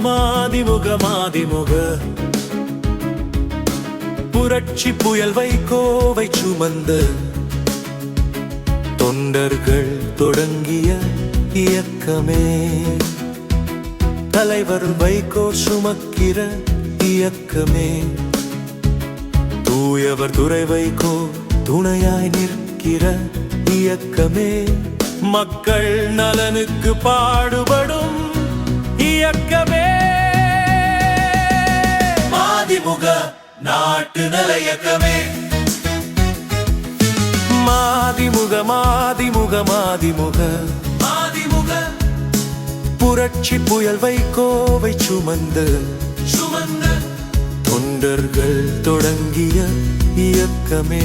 மாதிமுக மாதிமுக புரட்சி புயல் வைகோவை சுமந்து தொண்டர்கள் தொடங்கிய இயக்கமே. தலைவர் வைகோ சுமக்கிற இயக்கமே. தூயவர் துறை வைகோ துணையாய் நிற்கிற இயக்கமே. மக்கள் நலனுக்கு பாடுபடும் இயக்கமே மாதிமுக நாட்டு நல இயக்கமே மாதிமுக மாதிமுக மாதிமுக. மாதிமுக. புரட்சி புயல் வைகோவை சுமந்து. சுமந்து. தொண்டர்கள் தொடங்கிய இயக்கமே.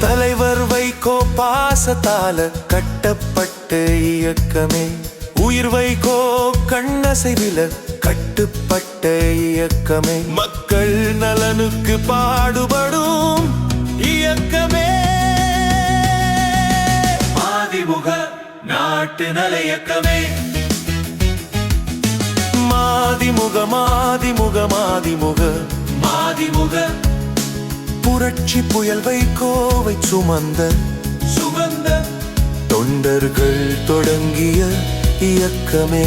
தலைவர் வைகோ பாசத்தால கட்டப்பட்ட இயக்கமே. உயிர் வைகோ கண்ணசைவில கட்டுப்பட்ட இயக்கமே. மக்கள் நலனுக்கு பாடுபடும் இயக்கமே. மாதிமுக நாட்டு நல இயக்கமே. மாதிமுக மாதிமுக மாதிமுக. மாதிமுக புரட்சி புயல் வைகோவை சுமந்த சுமந்த தொண்டர்கள் தொடங்கிய இயக்கமே.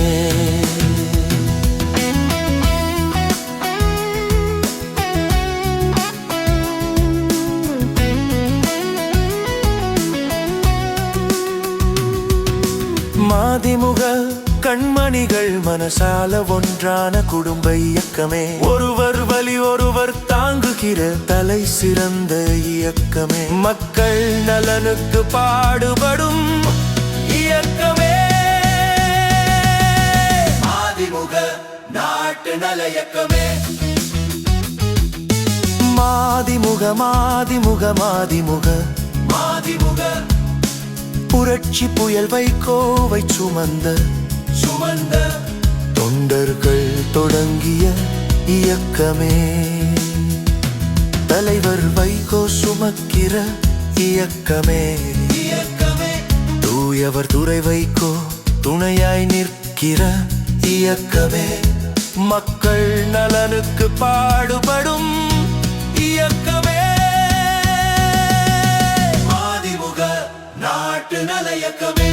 மாதிமுக கண்மணிகள் மனசால ஒன்றான குடும்ப இயக்கமே. ஒருவர் வழி ஒருவர் தாங்குகிற தலை சிறந்த இயக்கமே. மக்கள் நலனுக்கு பாடுபடும் இயக்கமே. மாதிமுக நாட்டு நல இயக்கமே. மாதிமுக மாதிமுக மாதிமுக. மாதிமுக. புரட்சி புயல் வைகோவை சுமந்த சுமந்த தொண்டர்கள் தொடங்கிய இயக்கமே. தலைவர் வைகோ சுமக்கிற இயக்கமே. இயக்கமே. தூயவர் துறை வைகோ துணையாய் நிற்கிற இயக்கமே. மக்கள் நலனுக்கு பாடுபடும் இயக்கமே. மாதிமுக நாட்டு நல இயக்கமே.